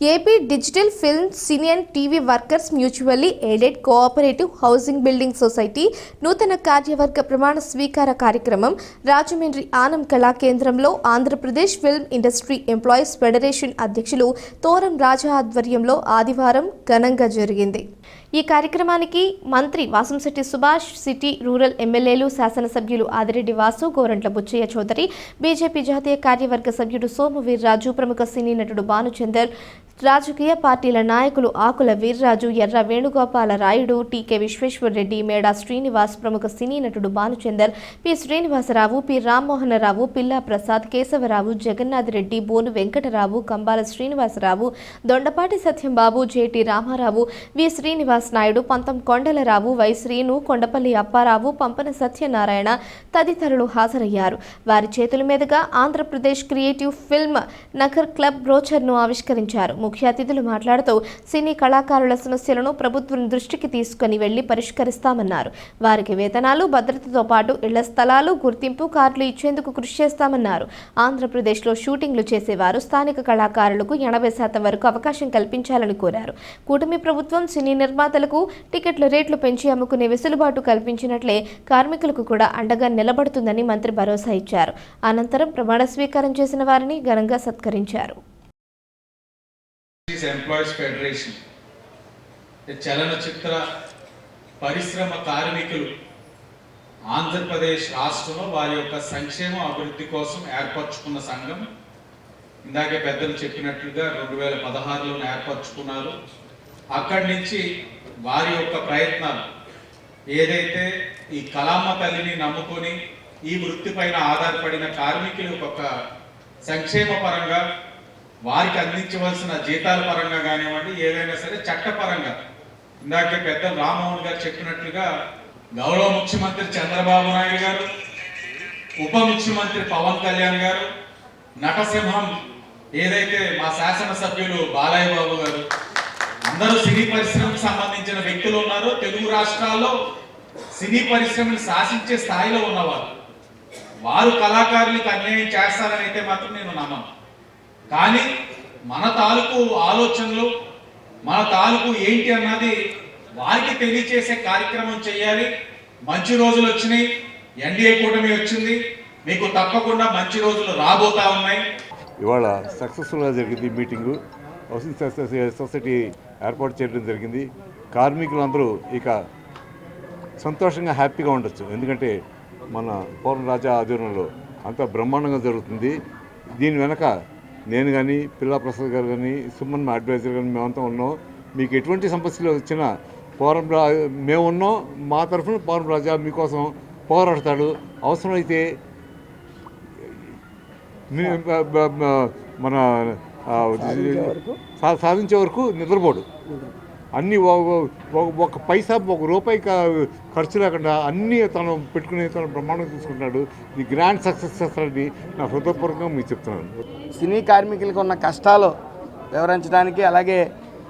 AP digital film senior TV workers mutually aided cooperative housing building society నూతన కార్యవర్గ ప్రమాణ స్వీకార కార్యక్రమం రాజమండ్రి ఆనం కళా కేంద్రంలో Andhra Pradesh film industry employees federation అధ్యక్షులు తోరం రాజా ఆధ్వర్యంలో ఆదివారం ఘనంగా జరిగింది. ఈ కార్యక్రమానికి మంత్రి వాసంశెట్టి సుభాష్ సిటీ రూరల్ ఎమ్మెల్యేలు శాసనసభ్యులు ఆదిరెడ్డి వాసు గోరంట్ల బుచ్చయ్య చౌదరి బీజేపీ జాతీయ కార్యవర్గ సభ్యుడు సోము వీర్రాజు ప్రముఖ సినీ నటుడు భానుచందర్ రాజకీయ పార్టీల నాయకులు ఆకుల వీర్రాజు ఎర్ర వేణుగోపాల రాయుడు టీకే విశ్వేశ్వరరెడ్డి మేడా శ్రీనివాస్ ప్రముఖ సినీ నటుడు భానుచందర్ పి. శ్రీనివాసరావు పి. రామ్మోహనరావు పిల్లా ప్రసాద్ కేశవరావు జగన్నాథ్ రెడ్డి బోను వెంకటరావు కంబాల శ్రీనివాసరావు దొండపాటి సత్యంబాబు జేటి రామారావు వి. శ్రీనివాస్ నాయుడు పంతం కొండలరావు వై. శ్రీను కొండపల్లి అప్పారావు పంపన సత్యనారాయణ తదితరులు హాజరయ్యారు. వారి చేతుల మీదుగా Andhra Pradesh creative film Nagar club బ్రోచర్ను ఆవిష్కరించారు. ముఖ్య అతిథులు మాట్లాడుతూ సినీ కళాకారుల సమస్యలను ప్రభుత్వం దృష్టికి తీసుకుని వెళ్ళి పరిష్కరిస్తామన్నారు. వారికి వేతనాలు భద్రతతో పాటు ఇళ్ళ స్థలాలు గుర్తింపు కార్డులు ఇచ్చేందుకు కృషి చేస్తామన్నారు. ఆంధ్రప్రదేశ్లో షూటింగ్లు చేసేవారు స్థానిక కళాకారులకు ఎనభై శాతం వరకు అవకాశం కల్పించాలని కోరారు. కూటమి ప్రభుత్వం సినీ నిర్మాతలకు టికెట్ల రేట్లు పెంచి అమ్ముకునే వెసులుబాటు కల్పించినట్లే కార్మికులకు కూడా అండగా నిలబడుతుందని మంత్రి భరోసా ఇచ్చారు. అనంతరం ప్రమాణ స్వీకారం చేసిన వారిని ఘనంగా సత్కరించారు. ఎంప్లాయీస్ ఫెడరేషన్ చలనచిత్ర పరిశ్రమ కార్మికులు ఆంధ్రప్రదేశ్ రాష్ట్రంలో వారి యొక్క సంక్షేమ అభివృద్ధి కోసం ఏర్పరచుకున్న సంఘం. ఇందాకే పెద్దలు చెప్పినట్లుగా రెండు వేల పదహారులో ఏర్పరచుకున్నారు. అక్కడి నుంచి వారి యొక్క ప్రయత్నాలు ఏదైతే ఈ కలామ తల్లిని నమ్ముకొని ఈ వృత్తి పైన ఆధారపడిన కార్మికులు ఒక సంక్షేమ పరంగా వారికి అందించవలసిన జీతాల పరంగా కానివ్వండి ఏదైనా సరే చట్టపరంగా. ఇందాక పెద్ద రామ్మోహన్ గారు చెప్పినట్లుగా గౌరవ ముఖ్యమంత్రి చంద్రబాబు నాయుడు గారు ఉప ముఖ్యమంత్రి పవన్ కళ్యాణ్ గారు నటసింహం ఏదైతే మా శాసనసభ్యులు బాలయ్య బాబు గారు అందరూ సినీ పరిశ్రమకు సంబంధించిన వ్యక్తులు ఉన్నారు. తెలుగు రాష్ట్రాల్లో సినీ పరిశ్రమను శాసించే స్థాయిలో ఉన్నవారు. వారు కళాకారులకు అన్యాయం చేస్తారని అయితే మాత్రం నేను నమ్మను. కానీ మన తాలూకు ఆలోచనలు మన తాలూకు ఏంటి అన్నది వారికి తెలియచేసే కార్యక్రమం చేయాలి. మంచి రోజులు వచ్చినాయి. ఎన్డీఏ కూటమి వచ్చింది. మీకు తప్పకుండా మంచి రోజులు రాబోతా ఉన్నాయి. ఇవాళ సక్సెస్ఫుల్గా జరిగింది మీటింగు. హౌసింగ్ సొసైటీ ఏర్పాటు చేయడం జరిగింది. కార్మికులందరూ ఇక సంతోషంగా హ్యాపీగా ఉండొచ్చు. ఎందుకంటే మన పౌర్ణ రాజా ఆధ్వర్యంలో అంత బ్రహ్మాండంగా జరుగుతుంది. దీని వెనక నేను కానీ పిల్లా ప్రసాద్ గారు కానీ సుమన్ మా అడ్వైజర్ కానీ మేమంతా ఉన్నాం. మీకు ఎటువంటి సమస్యలు వచ్చినా పౌరం మేము ఉన్నాం మా తరఫున పౌరం రాజా మీకోసం పోరాడతాడు. అవసరమైతే మన సాధించే వరకు. నిద్రపోడు. అన్ని ఒక- పైసా ఒక రూపాయి ఖర్చు లేకుండా అన్నీ తను పెట్టుకుని తను బ్రహ్మాండం తీసుకుంటున్నాడు ఈ గ్రాండ్ సక్సెస్ చేస్తాడని నా హృదయపూర్వకంగా మీకు చెప్తున్నాను. సినీ కార్మికులకు ఉన్న కష్టాలు వివరించడానికి అలాగే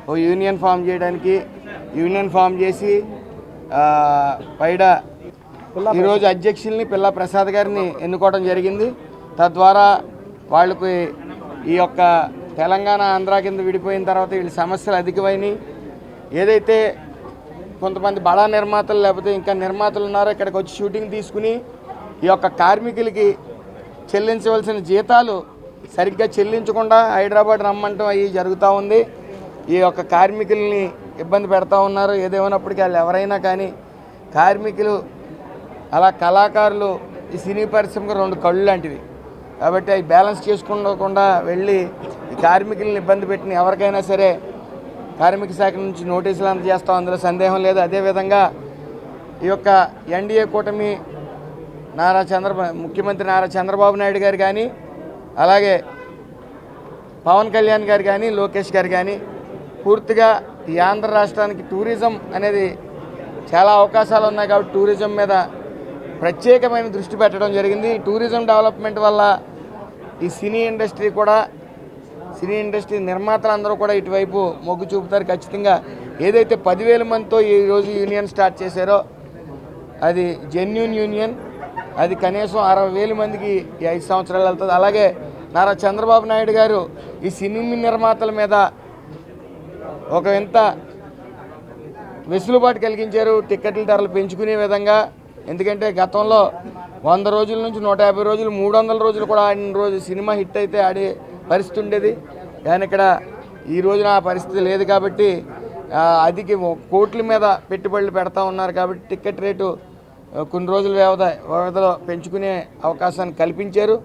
ఓ యూనియన్ ఫామ్ చేయడానికి యూనియన్ ఫామ్ చేసి పైడ ఈరోజు అధ్యక్షుల్ని పిల్ల ప్రసాద్ గారిని ఎన్నుకోవడం జరిగింది. తద్వారా వాళ్ళకి ఈ యొక్క తెలంగాణ ఆంధ్ర కింద విడిపోయిన తర్వాత వీళ్ళ సమస్యలు అధికమైనవి ఏదైతే కొంతమంది బడా నిర్మాతలు లేకపోతే ఇంకా నిర్మాతలు ఉన్నారో ఇక్కడికి వచ్చి షూటింగ్ తీసుకుని ఈ యొక్క కార్మికులకి చెల్లించవలసిన జీతాలు సరిగ్గా చెల్లించకుండా హైదరాబాద్ రమ్మంటం అవి జరుగుతూ ఉంది. ఈ యొక్క కార్మికుల్ని ఇబ్బంది పెడతా ఉన్నారు. ఏదేమైనప్పటికీ వాళ్ళు ఎవరైనా కానీ కార్మికులు అలా కళాకారులు ఈ సినీ పరిశ్రమకు రెండు కళ్ళు లాంటివి. కాబట్టి అవి బ్యాలెన్స్ చేసుకోకుండా వెళ్ళి ఈ కార్మికులను ఇబ్బంది పెట్టిన ఎవరికైనా సరే కార్మిక శాఖ నుంచి నోటీసులు అందజేస్తాం అందులో సందేహం లేదు. అదేవిధంగా ఈ యొక్క ఎన్డీఏ కూటమి నారా చంద్ర ముఖ్యమంత్రి నారా చంద్రబాబు నాయుడు గారు కానీ అలాగే పవన్ కళ్యాణ్ గారు కానీ లోకేష్ గారు కానీ పూర్తిగా ఈ ఆంధ్ర రాష్ట్రానికి టూరిజం అనేది చాలా అవకాశాలు ఉన్నాయి కాబట్టి టూరిజం మీద ప్రత్యేకమైన దృష్టి పెట్టడం జరిగింది. టూరిజం డెవలప్మెంట్ వల్ల ఈ సినీ ఇండస్ట్రీ కూడా సినీ ఇండస్ట్రీ నిర్మాతలు అందరూ కూడా ఇటువైపు మొగ్గు చూపుతారు. ఖచ్చితంగా ఏదైతే పదివేల మందితో ఈరోజు యూనియన్ స్టార్ట్ చేశారో అది జెన్యున్ యూనియన్ అది కనీసం అరవై వేల మందికి ఈ ఐదు సంవత్సరాలు వెళ్తుంది. అలాగే నారా చంద్రబాబు నాయుడు గారు ఈ సినీ నిర్మాతల మీద ఒక వింత వెసులుబాటు కలిగించారు. టిక్కెట్ల ధరలు పెంచుకునే విధంగా ఎందుకంటే గతంలో వంద రోజుల నుంచి నూట యాభై రోజులు మూడు వందల రోజులు కూడా ఆడిన రోజు సినిమా హిట్ అయితే ఆడే పరిస్థితి ఉండేది. కానీ ఇక్కడ ఈ రోజున ఆ పరిస్థితి లేదు కాబట్టి అదికి అధిక కోట్ల మీద పెట్టుబడులు పెడతా ఉన్నారు కాబట్టి టికెట్ రేటు కొన్ని రోజుల వ్యవధి వ్యవధిలో పెంచుకునే అవకాశాన్ని కల్పించారు.